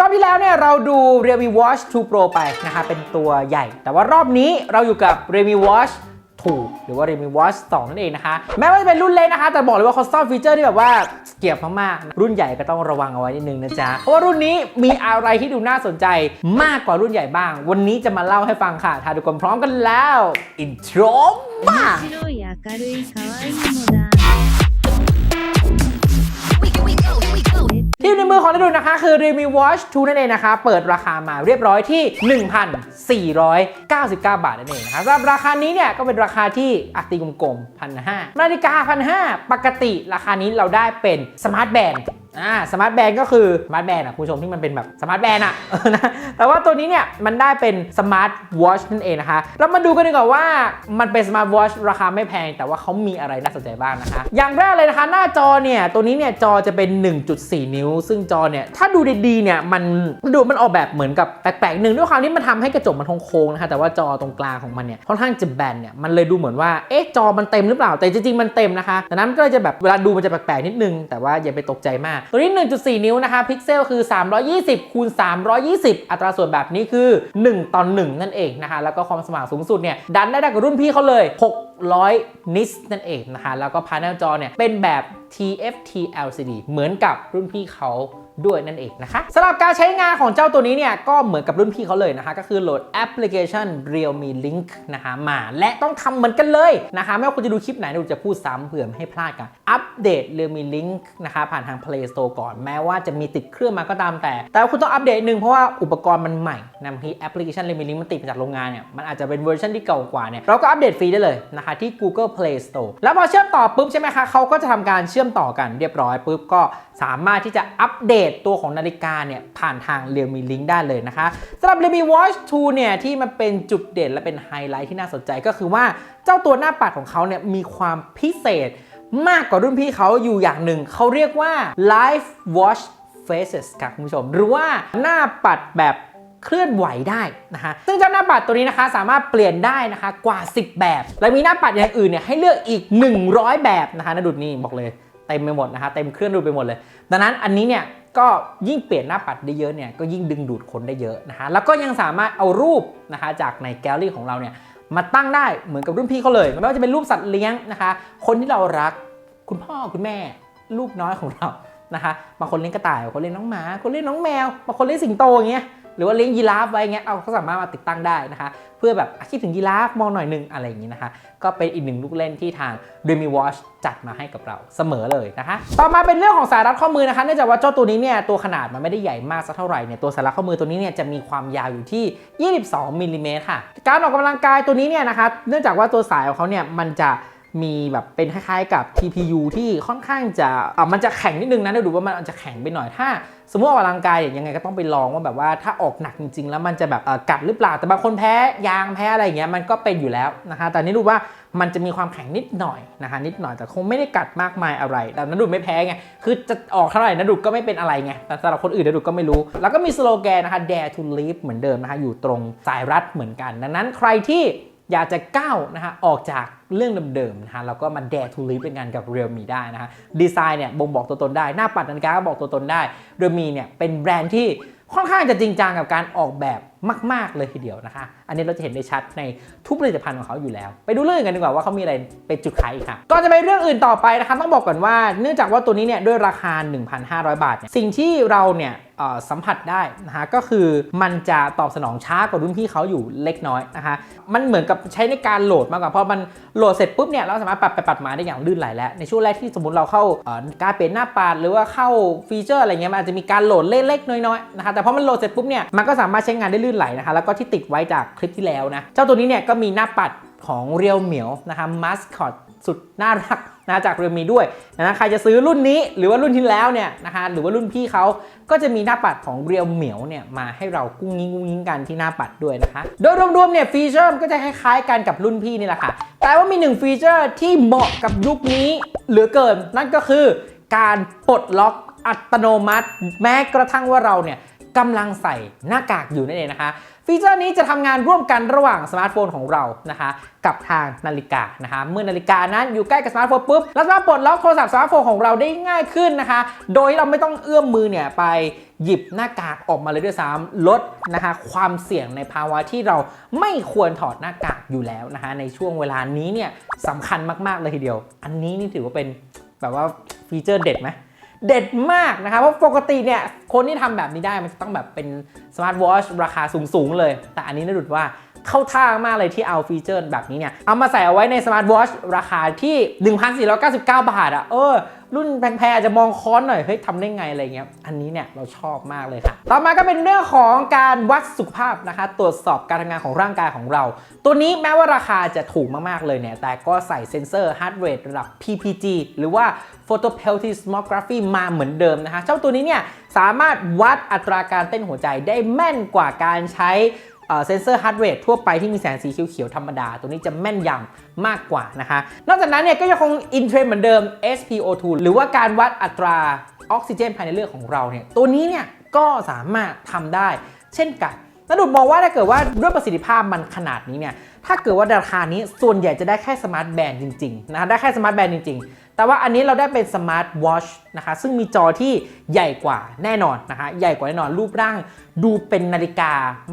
รอบที่แล้วเนี่ยเราดู Realme Watch 2 Pro ไปนะคะเป็นตัวใหญ่ แต่ว่ารอบนี้เราอยู่กับ Realme Watch 2หรือว่า Realme Watch 2 นั่นเองนะคะ แม้ว่าจะเป็นรุ่นเล็กนะคะ แต่บอกเลยว่าเขาซ่อนฟีเจอร์ที่แบบว่าเกียบมากๆ รุ่นใหญ่ก็ต้องระวังเอาไว้นิดนึงนะจ๊ะ เพราะว่ารุ่นนี้มีอะไรที่ดูน่าสนใจมากกว่ารุ่นใหญ่บ้าง วันนี้จะมาเล่าให้ฟังค่ะ ถ้าทุกคนพร้อมกันแล้ว อินโทรมา ดีลในมือของเรกดุลนะคะ คือ Realme Watch 2 นั่นเองนะคะ เปิดราคามาเรียบร้อยที่ 1,499 บาทนั่นเองนะคะสำหรับราคานี้เนี่ยก็เป็นราคาที่อัติกลมๆพันห้านาฬิกาพันห้าปกติราคานี้เราได้เป็นสมาร์ทแบนด์ อ่าสมาร์ทแบนก็คือสมาร์ทแบนด์อะคุณผู้ชมที่มันเป็นแบบสมาร์ทแบนด์อะนะแต่ว่าตัวนี้เนี่ยมันได้เป็นสมาร์ทวอชนั่นเองนะคะเรามาดูกันดีกว่าว่ามันเป็นสมาร์ทวอชราคาไม่แพง แต่ว่าเขามีอะไรน่าสนใจบ้างนะคะ อย่างแรกเลยนะคะ หน้าจอเนี่ยตัวนี้เนี่ยจอจะเป็น 1.4 นิ้ว ซึ่งจอเนี่ยถ้าดูดีๆเนี่ยมันดูมันออกแบบเหมือนกับแปลกๆหนึ่งด้วยความที่มันทำให้กระจกมันโค้งนะคะแต่ว่าจอตรงกลางของมันเนี่ยค่อนข้างจะแบนเนี่ยมันเลยดูเหมือนว่าเอ๊ะจอมันเต็มหรือเปล่าแต่จริงๆมันเต็มนะคะดังนั้นก็จะแบบเวลาดูมันจะแปลกๆนิดนึงแต่ว่าอย่าไปตกใจมากตัวนี้ 1.4 นิ้วนะคะพิกเซลคือ 320คูณ320 อัตราส่วนแบบนี้คือ 1ต่อ1นั่นเองนะคะแล้วก็ความสว่างสูงสุดเนี่ยดันได้ด้กับรุ่นพี่เขาเลย 600 นิสนั่นเองนะคะแล้วก็พาแนลจอเนี่ยเป็นแบบ TFT LCD เหมือนกับรุ่นพี่เขา ด้วยนั่นเองนะคะสำหรับการใช้งานของเจ้าตัวนี้เนี่ยก็เหมือนกับรุ่นพี่เขาเลยนะคะ ก็คือโหลดแอปพลิเคชัน Realme Link นะคะมาและต้องทำเหมือนกันเลยนะคะ ไม่ว่าคุณจะดูคลิปไหนดูจะพูดซ้ำเผื่อไม่ให้พลาดกันอัปเดต Realme Link นะคะผ่านทาง Play Store ก่อนแม้ว่าจะมีติดเครื่องมาก็ตามแต่ แต่คุณต้องอัปเดตหนึ่งเพราะว่าอุปกรณ์มันใหม่นะบางทีแอปพลิเคชัน Realme Link มันติดมาจากโรงงานเนี่ยมันอาจจะเป็นเวอร์ชันที่เก่ากว่าเนี่ยเราก็อัปเดตฟรีได้เลยนะคะที่ Google Play Store แล้วพอเชื่อมต่อปุ๊บใช่ไหมคะเขาก็จะทำการเชื่อมต่อกันเรียบร้อยปุ๊บก็สามารถที่จะอัปเดตตัวของนาฬิกาเนี่ยผ่านทาง Realme Link ได้เลยนะคะสำหรับ Realme Watch 2เนี่ยที่มันเป็นจุดเด่นและเป็นไฮไลท์ที่น่าสนใจก็คือว่าเจ้าตัวหน้าปัดของเขาเนี่ยมีความพิเศษ มากกว่ารุ่นพี่เขาอยู่อย่างหนึ่ง เขาเรียกว่า Live Watch Faces ครับคุณผู้ชม หรือว่าหน้าปัดแบบเคลื่อนไหวได้นะคะซึ่งเจ้าหน้าปัดตัวนี้นะคะสามารถเปลี่ยนได้นะคะกว่า 10 แบบ และมีหน้าปัดอย่างอื่นเนี่ยให้เลือกอีก 100 แบบนะคะนะดุดนี่บอกเลยเต็มไปหมดนะคะเต็มเครื่องดูไปหมดเลย ดังนั้นอันนี้เนี่ย ก็ยิ่งเปลี่ยนหน้าปัดได้เยอะเนี่ยก็ยิ่งดึงดูดคนได้เยอะนะฮะแล้วก็ยังสามารถเอารูปนะคะจากในแกลเลอรี่ของเราเนี่ยมาตั้งได้เหมือนกับรุ่นพี่เขาเลยไม่ว่าจะเป็นรูปสัตว์เลี้ยงนะคะ คนที่เรารักคุณพ่อคุณแม่ ลูกน้อยของเรานะคะบางคนเลี้ยงกระต่ายบางคนเลี้ยงน้องหมาบางคนเลี้ยงน้องแมวบางคนเลี้ยงสิงโตอย่างเงี้ย หรือว่าเลี้ยงยีราฟไว้อย่างเงี้ยเอาก็สามารถมาติดตั้งได้นะคะ เพื่อแบบคิดถึงยีราฟมองหน่อยหนึงอะไรอย่างงี้นะคะ ก็เป็นอีกหนึ่งลูกเล่นที่ทาง Dreamy Watch จัดมาให้กับเราเสมอเลยนะคะ ต่อมาเป็นเรื่องของสายรัดข้อมือนะคะเนื่องจากว่าเจ้าตัวนี้เนี่ยตัวขนาดมันไม่ได้ใหญ่มากสักเท่าไหร่เนี่ยตัวสายรัดข้อมือตัวนี้เนี่ยจะมีความยาวอยู่ที่ 22มิลลิเมตรค่ะ การออกกำลังกายตัวนี้เนี่ยนะคะ เนื่องจากว่าตัวสายของเขาเนี่ยมันจะ มีแบบเป็นคล้ายๆกับ TPU ที่ค่อนข้างจะอะมันจะแข็งนิดนึงนะเดี๋ยวดูว่ามันจะแข็งไปหน่อยถ้า สมมติออกกำลังกายเนี่ยยังไงก็ต้องไปลองว่าแบบว่าถ้าออกหนักจริง ๆ แล้วมันจะแบบเอ่อกัดหรือเปล่าแต่บางคนแพ้ยางแพ้อะไรอย่างเงี้ยมันก็เป็นอยู่แล้วนะคะแต่นี่ดูว่ามันจะมีความแข็งนิดหน่อยนะคะนิดหน่อยแต่คงไม่ได้กัดมากมายอะไร แต่นัดูไม่แพ้ไงคือจะออกเท่าไหร่นัดูก็ไม่เป็นอะไรไงแต่สำหรับคนอื่นนัดูก็ไม่รู้ แล้วก็มีสโลแกนนะคะ dare to live เหมือนเดิมนะคะอยู่ตรงสายรัดเหมือนกัน ดังนั้นใครที่ อยากจะก้าวนะคะออกจากเรื่องเดิมๆนะคะแล้วก็มา dare to live เป็นงานกับ Realme ได้นะคะดีไซน์เนี่ยบ่งบอกตัวตนได้ หน้าปัดนาฬิกาก็บอกตัวตนได้ Realme เนี่ยเป็นแบรนด์ที่ค่อนข้างจะจริงจังกับการออกแบบมาก ๆ เลยทีเดียวนะคะ อันนี้เราจะเห็นได้ชัดในทุกผลิตภัณฑ์ของเขาอยู่แล้ว ไปดูเรื่องอื่นกันดีกว่าว่าเขามีอะไรเป็นจุดขายอีกค่ะ ก่อนจะไปเรื่องอื่นต่อไปนะคะต้องบอกก่อนว่า เนื่องจากว่าตัวนี้เนี่ยด้วยราคา 1,500 บาทเนี่ยสิ่งที่เราเนี่ย สัมผัสได้นะคะก็คือมันจะตอบสนองช้ากว่ารุ่นพี่เขาอยู่เล็กน้อยนะคะมันเหมือนกับใช้ในการโหลดมากกว่าเพราะมันโหลดเสร็จปุ๊บเนี่ยเราสามารถปรับไปปรับมาได้อย่างลื่นไหลแล้วในช่วงแรกที่สมมติเราเข้าการเปลี่ยนหน้าปัดหรือว่าเข้าฟีเจอร์อะไรเงี้ยมันอาจจะมีการโหลดเล็กๆน้อยๆนะคะแต่พอมันโหลดเสร็จปุ๊บเนี่ยมันก็สามารถใช้งานได้ลื่นไหลนะคะแล้วก็ที่ติดไว้จากคลิปที่แล้วนะเจ้าตัวนี้เนี่ยก็มีหน้าปัดของเรียวเหมียวนะคะมัสคอต สุดน่ารักนะจากเรียวมีด้วยนะใครจะซื้อรุ่นนี้หรือว่ารุ่นที่แล้วเนี่ยนะคะหรือว่ารุ่นพี่เขาก็จะมีหน้าปัดของเรียวเหมียวเนี่ยมาให้เรากุ้งยิงกุ้งยิงกันที่หน้าปัดด้วยนะคะ โดยรวมๆเนี่ยฟีเจอร์ก็จะคล้ายๆกันกับรุ่นพี่นี่แหละค่ะ แต่ว่ามีหนึ่งฟีเจอร์ที่เหมาะกับยุคนี้เหลือเกิน นั่นก็คือการปลดล็อกอัตโนมัติ แม้กระทั่งว่าเราเนี่ย กำลังใส่หน้ากากอยู่นั่นเองนะคะ ฟีเจอร์นี้จะทำงานร่วมกันระหว่างสมาร์ทโฟนของเรานะคะ กับทางนาฬิกานะคะเมื่อนาฬิกานั้นอยู่ใกล้กับสมาร์ทโฟนปุ๊บเราสามารถปลดล็อกโทรศัพท์สมาร์ทโฟนของเราได้ง่ายขึ้นนะคะ โดยเราไม่ต้องเอื้อมมือเนี่ยไปหยิบหน้ากากออกมาเลยด้วยซ้ำลดนะคะความเสี่ยงในภาวะที่เราไม่ควรถอดหน้ากากอยู่แล้วนะคะในช่วงเวลานี้เนี่ยสำคัญมากๆเลยทีเดียว อันนี้นี่ถือว่าเป็นแบบว่าฟีเจอร์เด็ดไหม เด็ดมากนะครับเพราะปกติเนี่ยคนที่ทำแบบนี้ได้มันจะต้องแบบเป็นสมาร์ทวอชราคาสูงๆเลย แต่อันนี้น่าดูว่าเข้าท่ามากเลยที่เอาฟีเจอร์แบบนี้เนี่ย เอามาใส่เอาไว้ในสมาร์ทวอชราคาที่ 1,499 บาทอะ่ะเออ รุ่นแพงๆอาจจะมองค้อนหน่อยเฮ้ยทำได้ไงอะไรเงี้ยอันนี้เนี่ยเราชอบมากเลยค่ะ ต่อมาก็เป็นเรื่องของการวัดสุขภาพนะคะ ตรวจสอบการทำงานของร่างกายของเรา ตัวนี้แม้ว่าราคาจะถูกมากๆเลยเนี่ยแต่ก็ใส่เซ็นเซอร์ heart rate ระดับ PPG หรือว่า photo plethysmography มาเหมือนเดิมนะคะ เจ้าตัวนี้เนี่ยสามารถวัดอัตราการเต้นหัวใจได้แม่นกว่าการใช้ เซนเซอร์ฮาร์ดเรททั่วไปที่มีแสงสีเขียวๆธรรมดา ตัวนี้จะแม่นยำมากกว่านะคะ นอกจากนั้นเนี่ยก็ยังคงอินเทรนเหมือนเดิม SpO2 หรือว่าการวัดอัตราออกซิเจนภายในเลือดของเราเนี่ยตัวนี้เนี่ยก็สามารถทำได้ เช่นกันนดุดมองว่าถ้าเกิดว่าด้วยประสิทธิภาพมันขนาดนี้เนี่ยถ้าเกิดว่าราคานี้ส่วนใหญ่จะได้แค่สมาร์ทแบนด์จริงๆนะคะได้แค่สมาร์ทแบนด์จริงๆ แต่ว่าอันนี้เราได้เป็นสมาร์ทวอชนะคะซึ่งมีจอที่ใหญ่กว่าแน่นอนนะคะใหญ่กว่าแน่นอนรูปร่างดูเป็นนาฬิกา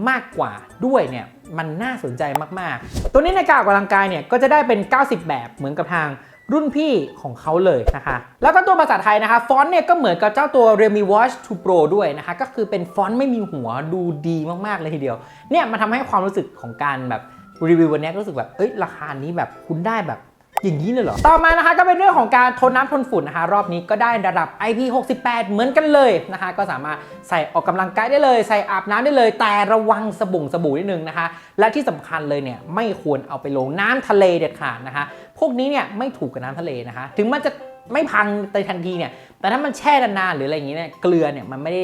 มากกว่าด้วยเนี่ยมันน่าสนใจมากๆ ตัวนี้ในาฬิกาออกกำลังกายเนี่ยก็จะได้เป็น 90 แบบเหมือนกับทางรุ่นพี่ของเขาเลยนะคะ แล้วก็ตัวภาษาไทยนะคะ ฟอนต์เนี่ยก็เหมือนกับเจ้าตัว Realme Watch 2 Pro ด้วยนะคะ ก็คือเป็นฟอนต์ไม่มีหัวดูดีมาก ๆ เลยทีเดียว เนี่ยมันทำให้ความรู้สึกของการแบบรีวิววันนี้รู้สึกแบบ เอ้ย ราคานี้แบบคุณได้แบบ อย่างนี้เลยเหรอ ต่อมานะคะก็เป็นเรื่องของการทนน้ำทนฝุ่นนะคะ รอบนี้ก็ได้ระดับ IP68 เหมือนกันเลยนะคะ ก็สามารถใส่ออกกำลังกายได้เลย ใส่อาบน้ำได้เลย แต่ระวังสบู่สบู่นิดนึงนะคะ และที่สำคัญเลยเนี่ยไม่ควรเอาไปลงน้ำทะเลเด็ดขาดนะคะ พวกนี้เนี่ยไม่ถูกกับน้ำทะเลนะคะ ถึงมันจะไม่พังในทันทีเนี่ย แต่ถ้ามันแช่นานๆหรืออะไรอย่างเงี้เนี่ย เกลือเนี่ยมันไม่ได้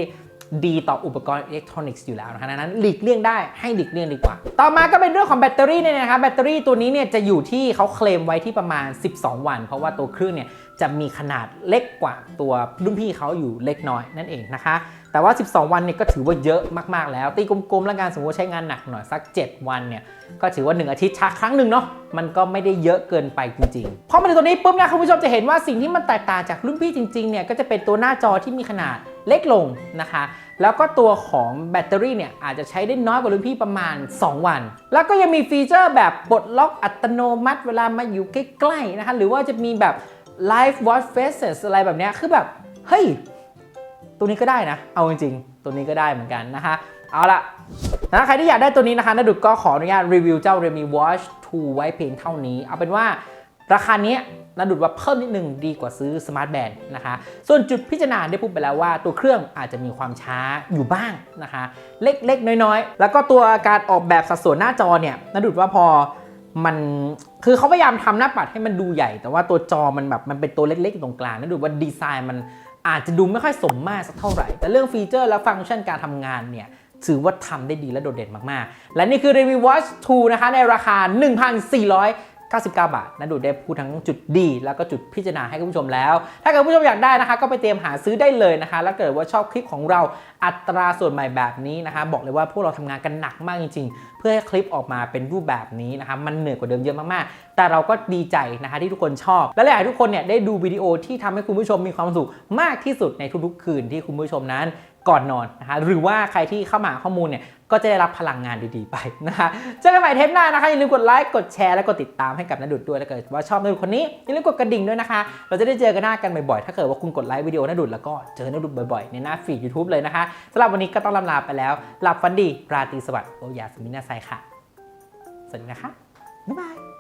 ดีต่ออุปกรณ์อิเล็กทรอนิกส์อยู่แล้วนะคะดังนั้นหลีกเลี่ยงได้ให้หลีกเลี่ยงดีกว่า ต่อมาก็เป็นเรื่องของแบตเตอรี่เนี่ยนะคะแบตเตอรี่ตัวนี้เนี่ยจะอยู่ที่เขาเคลมไว้ที่ประมาณ 12 วัน เพราะว่าตัวเครื่องเนี่ยจะมีขนาดเล็กกว่าตัวรุ่นพี่เขาอยู่เล็กน้อยนั่นเองนะคะ แต่ว่า 12 วันเนี่ยก็ถือว่าเยอะมากๆแล้ว ตีกลมๆแล้วกันสมมติว่าใช้งานหนักหน่อยสัก 7 วันเนี่ยก็ถือว่า 1 อาทิตย์ชาร์จครั้งหนึ่งเนาะมันก็ไม่ได้เยอะเกินไปจริงๆพอมาถึงตัวนี้ปุ๊บนะคุณผู้ชมจะเห็นว่าสิ่งที่มันแตกต่างจากรุ่นพี่จริงๆเนี่ยก็จะเป็นตัวหน้าจอที่มีขนาด เล็กลงนะคะ แล้วก็ตัวของแบตเตอรี่เนี่ยอาจจะใช้ได้น้อยกว่ารุ่นพี่ประมาณ 2 วัน แล้วก็ยังมีฟีเจอร์แบบปลดล็อกอัตโนมัติ เวลามาอยู่ใกล้ๆนะคะ หรือว่าจะมีแบบ Live Watch Faces อะไรแบบเนี้ยคือแบบ เฮ้ย ตัวนี้ก็ได้นะ เอาจริงๆ ตัวนี้ก็ได้เหมือนกันนะคะเอาละนะใครที่อยากได้ตัวนี้นะคะนาดุดก็ขออนุญาตรีวิวเจ้า Redmi Watch 2 ไว้เพียงเท่านี้ เอาเป็นว่า ราคาเนี้ยนาดุดว่าเพิ่มนิดนึงดีกว่าซื้อสมาร์ทแบนด์นะคะ ส่วนจุดพิจารณาได้พูดไปแล้วว่าตัวเครื่องอาจจะมีความช้าอยู่บ้างนะคะ เล็กๆ น้อยๆ แล้วก็ตัวการออกแบบสัดส่วนหน้าจอเนี่ยนาดุดว่าพอมันคือเขาพยายามทำหน้าปัดให้มันดูใหญ่ แต่ว่าตัวจอมันแบบมันเป็นตัวเล็กๆ ตรงกลางนั่นดูว่าดีไซน์มันอาจจะดูไม่ค่อยสมมาตรสักเท่าไหร่ แต่เรื่องฟีเจอร์และฟังก์ชันการทำงานเนี่ยถือว่าทำได้ดีและโดดเด่นมากๆ และนี่คือ Review Watch 2 นะคะในราคา 99 บาทนะดูได้พูดทั้งจุดดี แล้วก็จุดพิจารณาให้คุณผู้ชมแล้ว ถ้าเกิดผู้ชมอยากได้นะคะ ก็ไปเตรียมหาซื้อได้เลยนะคะ แล้วเกิดว่าชอบคลิปของเราอัตราส่วนใหม่แบบนี้นะคะ บอกเลยว่าพวกเราทำงานกันหนักมากจริงๆ เพื่อให้คลิปออกมาเป็นรูปแบบนี้นะคะมันเหนื่อยกว่าเดิมเยอะมากๆ แต่เราก็ดีใจนะคะที่ทุกคนชอบ และอยากให้ทุกคนเนี่ยได้ดูวิดีโอที่ทำให้คุณผู้ชมมีความสุขมากที่สุดในทุกๆ คืนที่คุณผู้ชมนั้นก่อนนอนนะคะหรือว่าใครที่เข้ามาข้อมูลเนี่ยก็จะได้รับพลังงานดีๆไปนะคะเจอกันใหม่เทปหน้านะคะอย่าลืมกดไลค์กดแชร์และกดติดตามให้กับนดุดด้วยถ้าเกิดว่าชอบนดุดคนนี้อย่าลืมกดกระดิ่งด้วยนะคะ เราจะได้เจอกันหน้ากันบ่อยๆถ้าเกิดว่าคุณกดไลค์วิดีโอนดุดแล้วก็เจอนดุดบ่อยๆ ในหน้าฟีด YouTube เลยนะคะสำหรับวันนี้ก็ต้องลำลาไปแล้วหลับฝันดีราตรีสวัสดิ์โอยาสมินาไซค่ะ สวัสดีนะคะ บ๊ายบาย